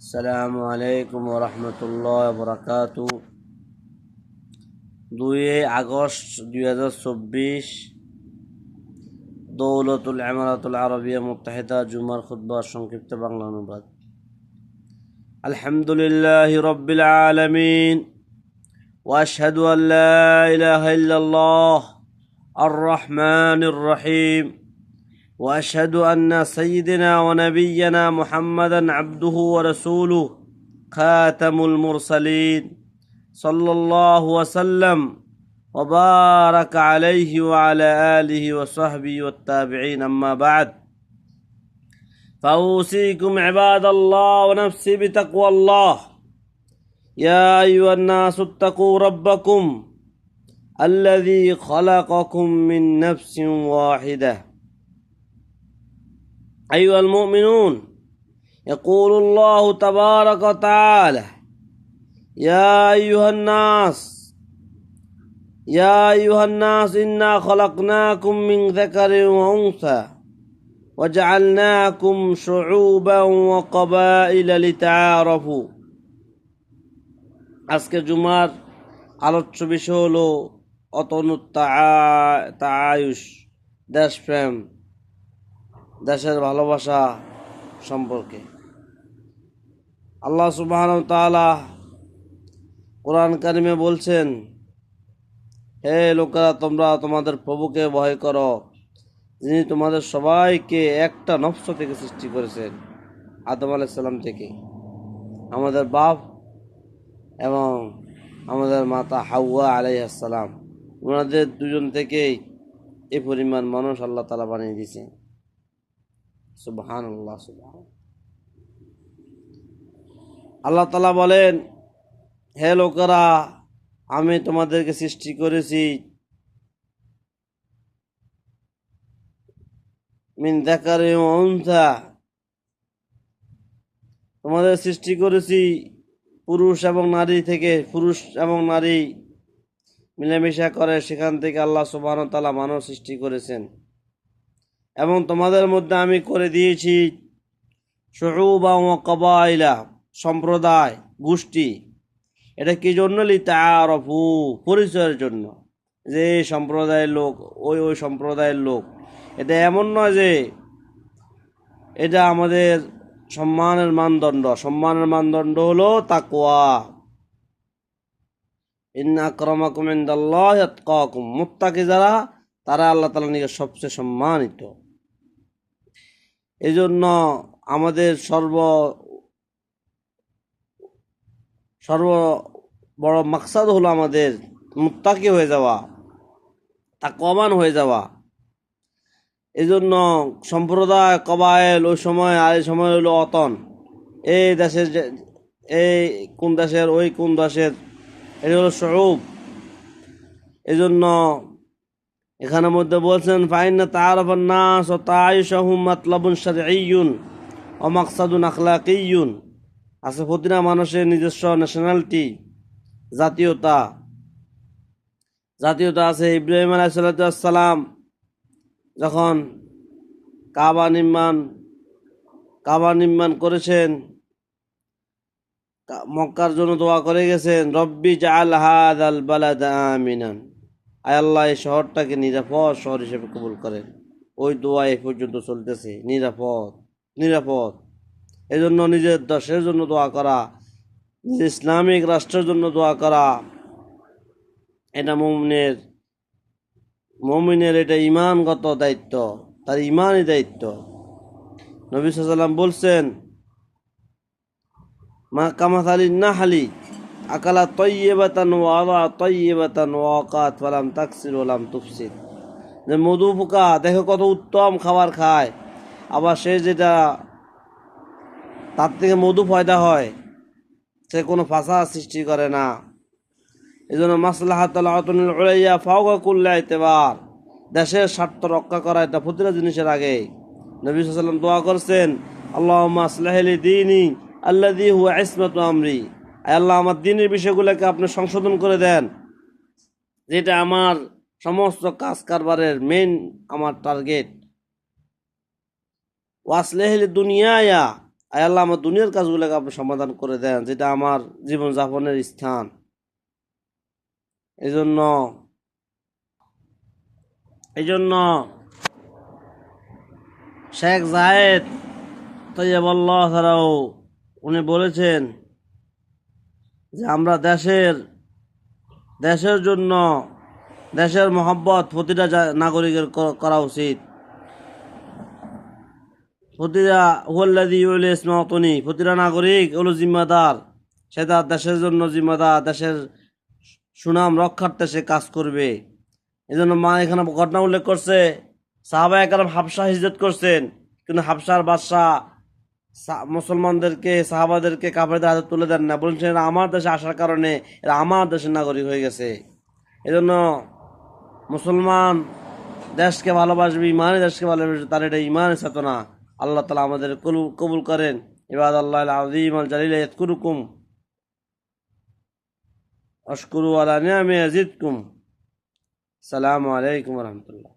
السلام عليكم ورحمة الله وبركاته দুই আগস্ট দুই হাজার চব্বিশ দৌলতুল আমারাতুল আরবিয়া মুত্তাহিদা জুমার খুতবার সংক্ষিপ্ত বাংলা অনুবাদ আলহামদুলিল্লাহ রব্বিল আলমিন واشهد ان لا اله الا الله الرحمن الرحيم وأشهد أن سيدنا ونبينا محمدا عبده ورسوله خاتم المرسلين صلى الله وسلم وبارك عليه وعلى آله وصحبه والتابعين أما بعد. فأوصيكم عباد الله ونفسي بتقوى الله. يا أيها الناس اتقوا ربكم الذي خلقكم من نفس واحدة. أيها المؤمنون يقول الله تبارك وتعالى يا أيها الناس يا أيها الناس إنا خلقناكم من ذكر وأنثى وجعلناكم شعوبا وقبائل لتعارفوا আজকে জুমার আলোচ্য বিষয় হলো অতনু তাআয়ুষ দেশপ্রেম দেশের ভালোবাসা সম্পর্কে। আল্লাহ সুবাহ তাআলা কোরআন কারিমে বলছেন, হে লোকেরা, তোমরা তোমাদের প্রভুকে ভয় করো, যিনি তোমাদের সবাইকে একটা নফস থেকে সৃষ্টি করেছেন, আদম আলাইসাল্লাম থেকে। আমাদের বাপ এবং আমাদের মাতা হাওয়া আলাইসাল্লাম ওনাদের দুজন থেকেই এ পরিমাণ মানুষ আল্লাহ তালা বানিয়ে দিয়েছেন। আল্লাহ সুবহান আল্লাহ তালা বলেন, হে লোকেরা, আমি তোমাদেরকে সৃষ্টি করেছি মিন দেখারে তোমাদের সৃষ্টি করেছি পুরুষ এবং নারী থেকে, পুরুষ এবং নারী মিলেমিশা করে, সেখান থেকে আল্লাহ সুবাহ তালা মানব সৃষ্টি করেছেন। এবং তোমাদের মধ্যে আমি করে দিয়েছি শহুবা ও কবাইলা, সম্প্রদায়, গোষ্ঠী। এটা কি জন্য? লিতারফু পরিচয়ের জন্য। যে সম্প্রদায়ের লোক, ওই ওই সম্প্রদায়ের লোক। এটা এমন নয় যে এটা আমাদের সম্মানের মানদণ্ড। সম্মানের মানদণ্ড হলো তাকোয়া ইন্না আক্রমাকুম ইন্দাল্লাহ মুত্তাকি যারা তারা আল্লাহ তালা নিকে সবচেয়ে সম্মানিত। এই জন্য আমাদের সর্ব সর্ব বড় মাকসাদ হলো আমাদের মুত্তাকি হয়ে যাওয়া তা কমান হয়ে যাওয়া। এই জন্য সম্প্রদায় কবায়েল ওই সময়, আর এই সময় হলো অতন। এই দেশের এই কোন দেশের, ওই কোন দেশের, এটা হলো স্বরূপ এই এখানের মধ্যে বলছেন, ফাইন্না তারফান নাস ও তাইশাহুম মাতলাবুন শারঈয়ুন ও মাকসাদুন আখলাকিয়ুন আছে প্রতিটা মানুষের নিজস্ব ন্যাশনালিটি জাতীয়তা। জাতীয়তা আছে ইব্রাহিম আলাইসাল্লাম যখন কাবা নির্মাণ কাবা নির্মাণ করেছেন মক্কার জন্য দোয়া করে গেছেন, রব্বি জাল হাদ আল বালাদ আমিনান। আল্লাহ এই শহরটাকে নিরাপদ শহর হিসেবে কবুল করেন। ওই দোয়া এ পর্যন্ত চলতেছে। নিরাপদ নিরাপদ। এই জন্য নিজের দেশের জন্য দোয়া করা, নিজের ইসলামিক রাষ্ট্রের জন্য দোয়া করা, এটা মমিনের মমিনের এটা ইমানগত দায়িত্ব, তার ইমানই দায়িত্ব। নবী সাল্লাম বলছেন, মা কামাথালি না হালি আকালা তৈবাতান ওয়ালা তৈবাতান ওয়াকাত ফালাম তাকসির ওলাম তুফসির যে মধু পোকা, দেখো কত উত্তম খাবার খায়। আবার সে যেটা, তার থেকে মধু পয়দা হয়, সে কোনো ফাঁসা সৃষ্টি করে না। এই জন্য মাসলাহাতুল্লাহ ফাওকা কুল্লা এতেবার দেশের স্বার্থ রক্ষা করা এটা প্রতিটা জিনিসের আগে। নবী সাল্লাম দোয়া করছেন আল্লাহ আসলাহলি দিনই আল্লাহ হুয়া ইসমাত আমরি। আল্লাহ আমার দিনের বিষয়গুলোকে আপনি সংশোধন করে দেন। যেটা আমার সমস্ত কাজ কারবারের মেন আমার টার্গেট ওয়াসলেহলি দুনিয়ায়া, আয় আল্লাহ আমার দুনিয়ার কাজগুলোকে আপনি সমাধান করে দেন, যেটা আমার জীবনযাপনের স্থান। এই জন্য এই জন্য শেখ জায়েদ তৈয়াবল্লাহ তারাও উনি বলেছেন যে আমরা দেশের দেশের জন্য, দেশের মহব্বত প্রতিটা নাগরিকের করা উচিত। প্রতিটা হুয়াল্লাদি ইসমাতনি প্রতিটা নাগরিক হলো জিম্মাদার। সে তার দেশের জন্য জিম্মাদার, দেশের সুনাম রক্ষার্থে সে কাজ করবে। এই জন্য মা এখানে ঘটনা উল্লেখ করছে, সাহাবা একরাম হাফসা হিজরত করছেন। কিন্তু হাফসার বাদশাহ মুসলমানদেরকে, সাহাবাদেরকে কাপড়ের হাতে তুলে দেন না। বলছেন, এরা আমার দেশে আসার কারণে এরা আমার দেশের নাগরিক হয়ে গেছে। এজন্য মুসলমান দেশকে ভালোবাসবে, ইমানে দেশকে ভালোবাসবে, তার এটা ইমানের চেতনা। আল্লাহ তালা আমাদের কবুল- করেন। এবার আল্লাহ আজিম আল জালিল ইয়াজকুরুকুম আশকুরু আলা নিয়ামে আজিদকুম সালামু আলাইকুম রহমতুল্লাহ।